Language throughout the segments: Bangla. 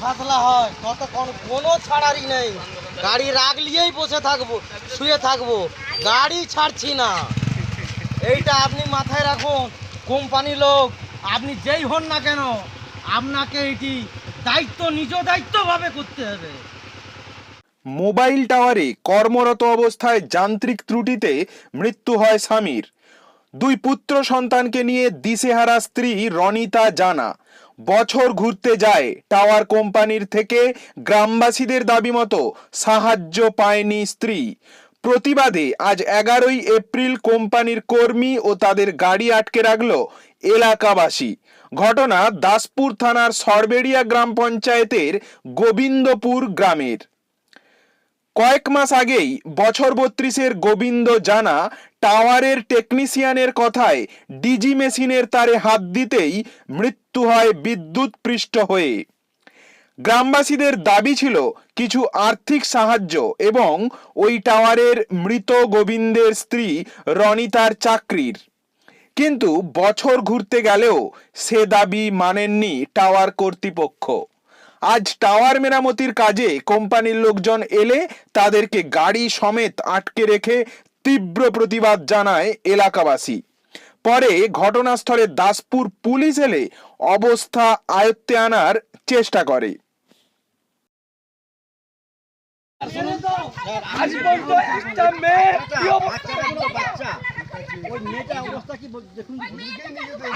ফাসলা হয়। ততক্ষণ কোনো ছাড়ারই নেই। গাড়ি রাখলিয়েই বসে থাকব, শুয়ে থাকব। গাড়ি ছাড়ছি না। এইটা আপনি মাথায় রাখুন কোম্পানি লোক, আপনি যেই হন না কেন, আপনাকে এটি দায়িত্ব, নিজ দায়িত্বভাবে করতে হবে। মোবাইল টাওয়ারে কর্মরত অবস্থায় যান্ত্রিক ত্রুটিতে মৃত্যু হয় স্বামীর। দুই পুত্র সন্তানকে নিয়ে দিশেহারা স্ত্রী রনিতা জানা। বছর ঘুরতে যায়। টাওয়ার কোম্পানির থেকে গ্রামবাসীদের দাবি মতো সাহায্য পায়নি স্ত্রী। প্রতিবাদে আজ এগারোই এপ্রিল কোম্পানির কর্মী ও তাদের গাড়ি আটকে রাখল এলাকাবাসী। ঘটনা দাসপুর থানার সরবেড়িয়া গ্রাম পঞ্চায়েতের গোবিন্দপুর গ্রামের। কয়েক মাস আগেই বছর বত্রিশের গোবিন্দ জানা টাওয়ারের টেকনিশিয়ানের কথায় ডিজি মেশিনের তারে হাত দিতেই মৃত্যু হয় বিদ্যুৎ পৃষ্ঠ হয়ে। গ্রামবাসীদের দাবি ছিল কিছু আর্থিক সাহায্য এবং ওই টাওয়ারের মৃত গোবিন্দের স্ত্রী রনিতার চাকরির। কিন্তু বছর ঘুরতে গেলেও সে দাবি মানেননি টাওয়ার কর্তৃপক্ষ। আজ টাওয়ার মেরামতির কাজে কোম্পানির লোকজন এলে তাদেরকে গাড়ি সমেত আটকে রেখে তীব্র প্রতিবাদ জানায় এলাকাবাসী। পরে ঘটনাস্থলে দাসপুর পুলিশ এলে অবস্থা আয়ত্তে আনার চেষ্টা করে। আজ পর্যন্ত একটা মেয়ে কি অবস্থা?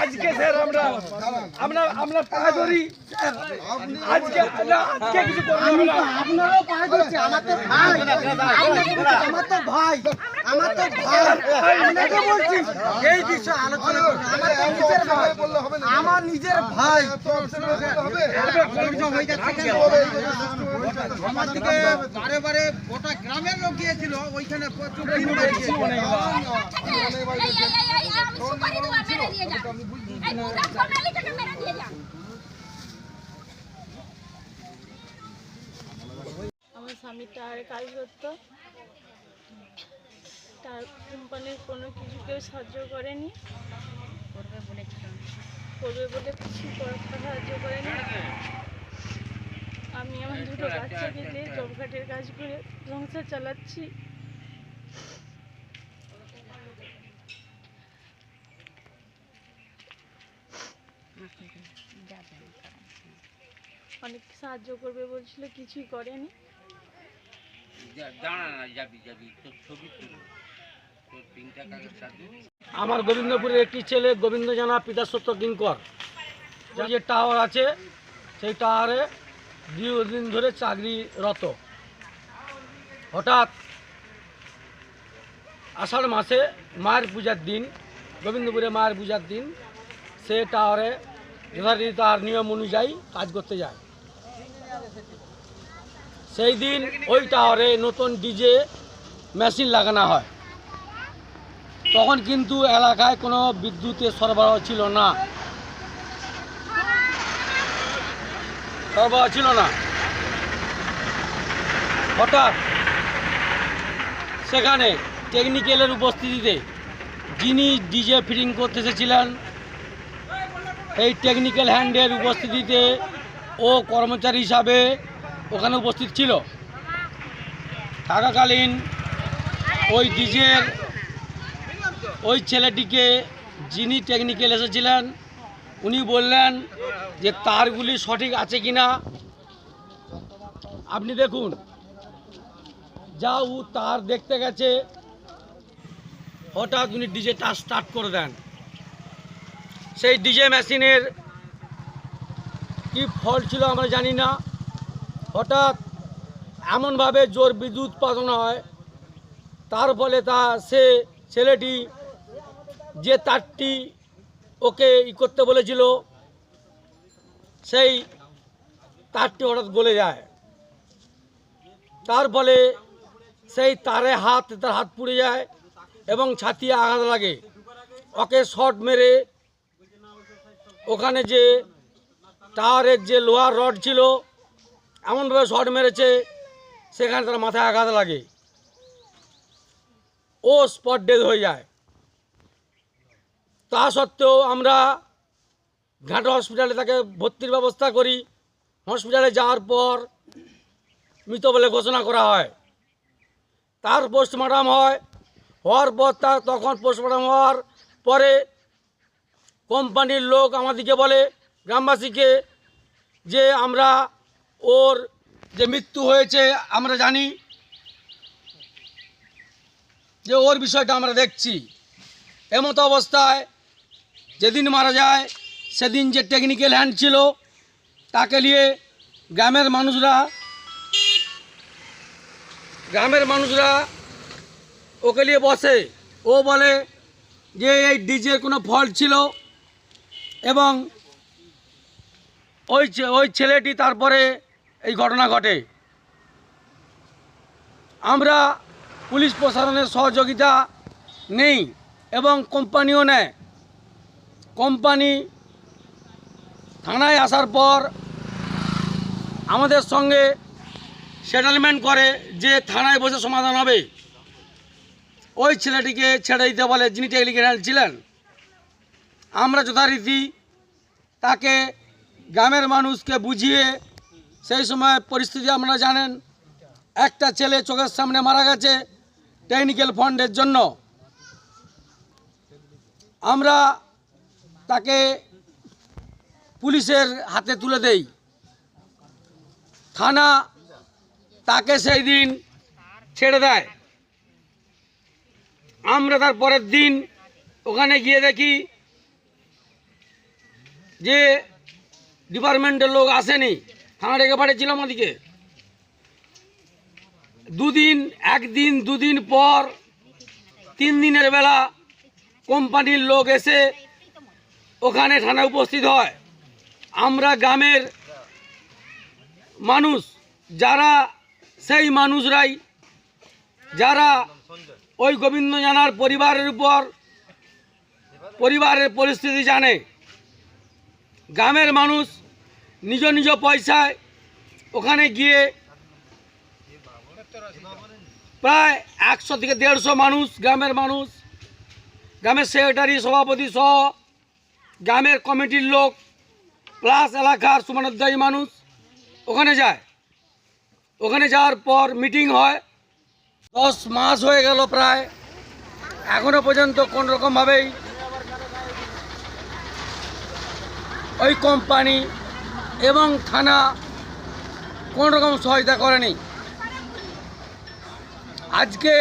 আজকে স্যার আমরা আমরা আমরা পা ধরি। আজকে আজকে কিছু আপনারও পায়ে ধরছি আমার তো ভাই। আমার তো ভাই। আমার তো ভাই আপনাকে বলছি এই বিষয়ে আলোচনা আমার তো নিজের ভাই আমার নিজের ভাই আমার দিকে বারে বারে গোটা গ্রামের লোক গিয়েছিল ওইখানে প্রচুর আমার স্বামী টায়ারে কাজ করতো তার কোম্পানির কোনো কিছু কেউ সাহায্য করেনি। করবে বলে কিছু সাহায্য করেনি। আমি আমার দুটো বাচ্চাকে নিয়ে জবঘাটের কাজ করে সংসার চালাচ্ছি। অনেক সাহায্য করবে বলছিল কিছুই করেনি। দাঁড়া না যাবি যাবি তোর ছবি আমার গোবিন্দপুরের একটি ছেলে গোবিন্দ জানা পিতা সত্য কিঙ্কর যে টাওয়ার আছে, সেই টাওয়ারে দীর্ঘদিন ধরে চাকরিরত। হঠাৎ আষাঢ় মাসে মায়ের পূজার দিন, গোবিন্দপুরে মায়ের পূজার দিন, সে টাওয়ারে যথারীতি তার নিয়ম অনুযায়ী কাজ করতে যায়। সেই দিন ওই টাওয়ারে নতুন ডিজে মেশিন লাগানো হয়। তখন কিন্তু এলাকায় কোনো বিদ্যুতের সরবরাহ ছিল না। সরবরাহ ছিল না। হঠাৎ সেখানে টেকনিক্যালের উপস্থিতিতে যিনি ডিজে ফিটিং করতে এসেছিলেন এই টেকনিক্যাল হ্যান্ডের উপস্থিতিতে ও কর্মচারী হিসাবে ওখানে উপস্থিত ছিল। থাকাকালীন ওই ডিজের ওই ছেলেটিকে যিনি টেকনিক্যাল এসেছিলেন, উনি বললেন যে তারগুলি সঠিক আছে কি না আপনি দেখুন যা ও তার দেখতে গেছে, হঠাৎ উনি ডিজেটা স্টার্ট করে দেন। সেই ডিজে মেশিনের কি ফল্ট ছিল আমরা জানি না। হঠাৎ এমনভাবে জোর বিদ্যুৎ উৎপাদন হয়, তার ফলে তা সে ছেলেটি যে তারটি ওকে ই করতে বলেছিল, সেই তারটি হঠাৎ গলে যায়। তার ফলে সেই তারে হাত, তার হাত পুড়ে যায় এবং ছাতিয়ে আঘাত লাগে। ওকে শর্ট মেরে ওখানে যে টাওয়ারের যে লোহার রড ছিল, এমনভাবে শর্ট মেরেছে, সেখানে তার মাথায় আঘাত লাগে। ও স্পট ডেথ হয়ে যায়। তা সত্ত্বেও আমরা ঘাট হসপিটালে তাকে ভর্তির ব্যবস্থা করি। হসপিটালে যাওয়ার পর মৃত বলে ঘোষণা করা হয়। তার পোস্টমর্টম হয়, হওয়ার পর তার তখন পোস্টমর্টম হওয়ার পরে কোম্পানির লোক আমাদেরকে বলে, গ্রামবাসীকে যে আমরা ওর যে মৃত্যু হয়েছে আমরা জানি, যে ওর বিষয়টা আমরা দেখছি। এমতো অবস্থায় যেদিন মারা যায়, সেদিন যে টেকনিক্যাল হ্যান্ড ছিল, তাকে নিয়ে গ্রামের মানুষরা গ্রামের মানুষরা ওকে নিয়ে বসে। ও বলে যে এই ডিজের কোনো ফল্ট ছিল এবং ওই ওই ছেলেটি তারপরে এই ঘটনা ঘটে। আমরা পুলিশ প্রশাসনের সহযোগিতা নেই এবং কোম্পানিও নেয়। কোম্পানি থানায় আসার পর আমাদের সঙ্গে সেটেলমেন্ট করে যে থানায় বসে সমাধান হবে। ওই ছেলেটিকে ছেড়ে দিতে বলে যিনি টেকনিক্যাল ছিলেন। আমরা যথারীতি তাকে গ্রামের মানুষকে বুঝিয়ে সেই সময় পরিস্থিতি আপনারা জানেন, একটা ছেলে চোখের সামনে মারা গেছে টেকনিক্যাল ফান্ডের জন্য। আমরা তাকে পুলিশের হাতে তুলে দেই। থানা তাকে সেই দিন ছেড়ে দেয়। আমরা তার পরের দিন ওখানে গিয়ে দেখি যে ডিপার্টমেন্টের লোক আসেনি। থানা ডেকে পাঠিয়েছিলাম ওদিকে। দুদিন, একদিন, দুদিন পর তিন দিনের বেলা কোম্পানির লোক এসে ওখানে থানায় উপস্থিত হয়। আমরা গ্রামের মানুষ, যারা সেই মানুষরাই, যারা ওই গোবিন্দ জানার পরিবারের উপর পরিবারের পরিস্থিতি জানে। গ্রামের মানুষ নিজ নিজ পয়সায় ওখানে গিয়ে প্রায় একশো থেকে দেড়শো মানুষ, গ্রামের মানুষ, গ্রামের সেক্রেটারি সভাপতি সহ গ্রামের কমিটির লোক, প্লাস এলাকার সুমানোদ্দায়ী মানুষ, ওখানে যায়। ওখানে যাওয়ার পর মিটিং হয়। দশ মাস হয়ে গেল প্রায়। এখনও পর্যন্ত কোন রকমভাবেই ওই কোম্পানি এবং থানা কোন রকম সহায়তা করেনি। আজকে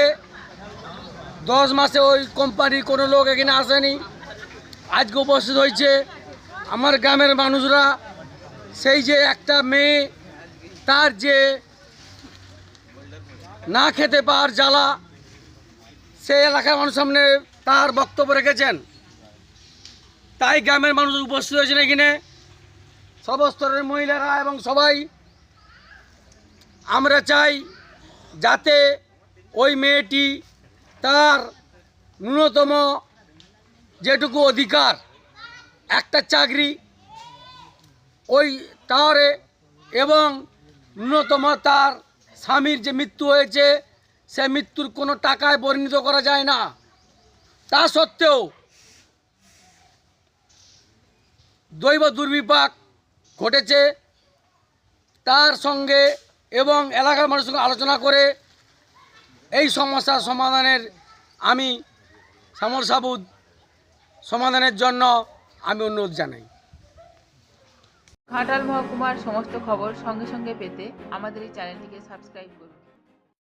দশ মাসে ওই কোম্পানির কোনো লোক এখানে আসেনি। আজকে উপস্থিত হয়েছে আমার গ্রামের মানুষরা। সেই যে একটা মেয়ে, তার যে না খেতে পাওয়ার জ্বালা, সেই এলাকার মানুষ সামনে তার বক্তব্য রেখেছেন। তাই গ্রামের মানুষ উপস্থিত হয়েছেন এখানে। সর্বস্তরের মহিলারা এবং সবাই। আমরা চাই যাতে ওই মেয়েটি তার ন্যূনতম যেটুকু অধিকার, একটা চাকরি, ওই টাওয়ারে এবং ন্যূনতম তার স্বামীর যে মৃত্যু হয়েছে, সে মৃত্যুর কোনো টাকায় বর্ণিত করা যায় না। তা সত্ত্বেও দৈব দুর্বিপাক ঘটেছে। তার সঙ্গে এবং এলাকার মানুষের সঙ্গে আলোচনা করে এই সমস্যার সমাধানের আমি শ্যামল সাবুদ সমাধানের জন্য আমি অনুরোধ জানাই। ঘাটাল মহকুমার সমস্ত খবর সঙ্গে সঙ্গে পেতে আমাদের এই চ্যানেলটিকে সাবস্ক্রাইব করুন।